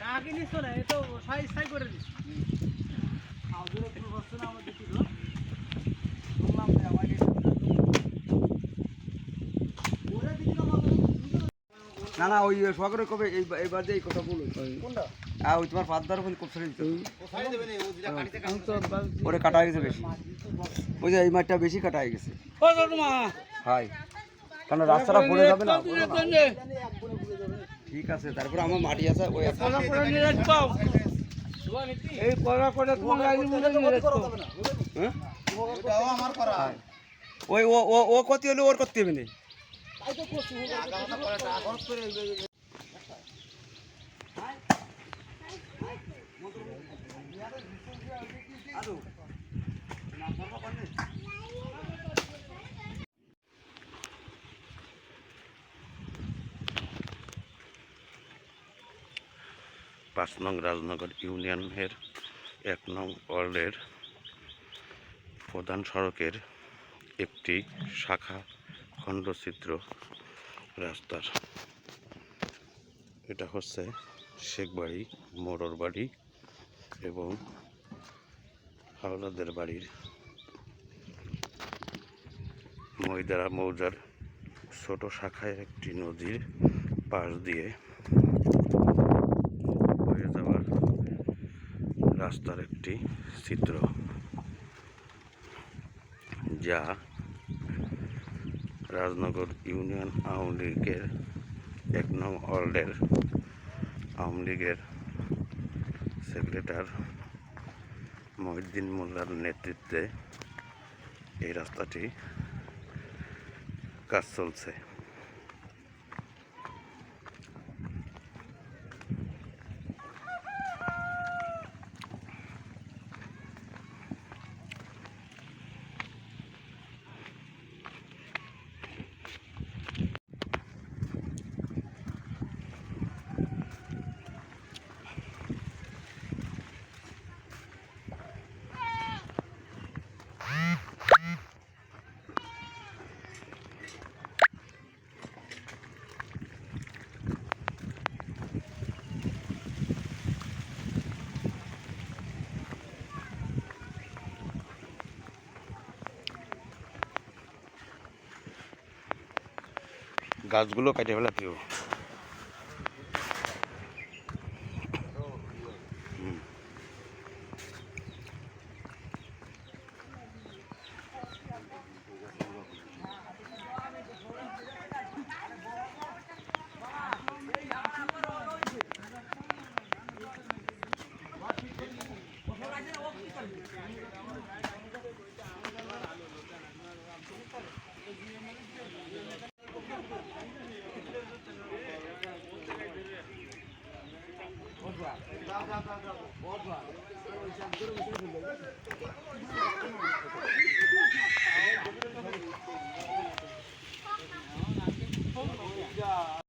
না না এ তো সাই সাই করে দিচ্ছি আউদুরে কোনো বস্তু না আমার দিচ্ছিল শুনলাম যে আমার না না ওই সকালে কবে এই এইবার যে এই কথা বলুন কোনটা? হ্যাঁ ওই তোমার বলে কোপ ছেড়ে দিতে ওরে কাটা হয়ে গেছে বেশি। ওই যে এই মাঠটা বেশি কাটা হয়ে গেছে। হাই। কারণ রাস্তাটা পড়ে যাবে না ঠিক আছে তারপরে আমার মাটি আছে ওই এই করে মনে হ্যাঁ? ওই ও ও ও ক্ষতি হলে ওর করতে হবে না। পাঁচ নং রাজনগর ইউনিয়নের এক নং ওয়ার্ডের প্রধান সড়কের একটি শাখা খণ্ডচিত্র রাস্তার। এটা হচ্ছে শেখবাড়ি, মোড়র বাড়ি এবং হাওলাদের বাড়ির ময়দারা মৌজার ছোট শাখায় একটি নদীর পাশ দিয়ে হয়ে যাওয়ার রাস্তার একটি চিত্র যা রাজনগর ইউনিয়ন আওয়ামী লীগের এক নং ওয়ার্ল্ডের আওয়ামী লীগের সেক্রেটার মহিউদ্দিন মোল্লার নেতৃত্বে এই রাস্তাটি কাজ চলছে। গাছগুলো কেটে ফেলাতে হবে। बहुत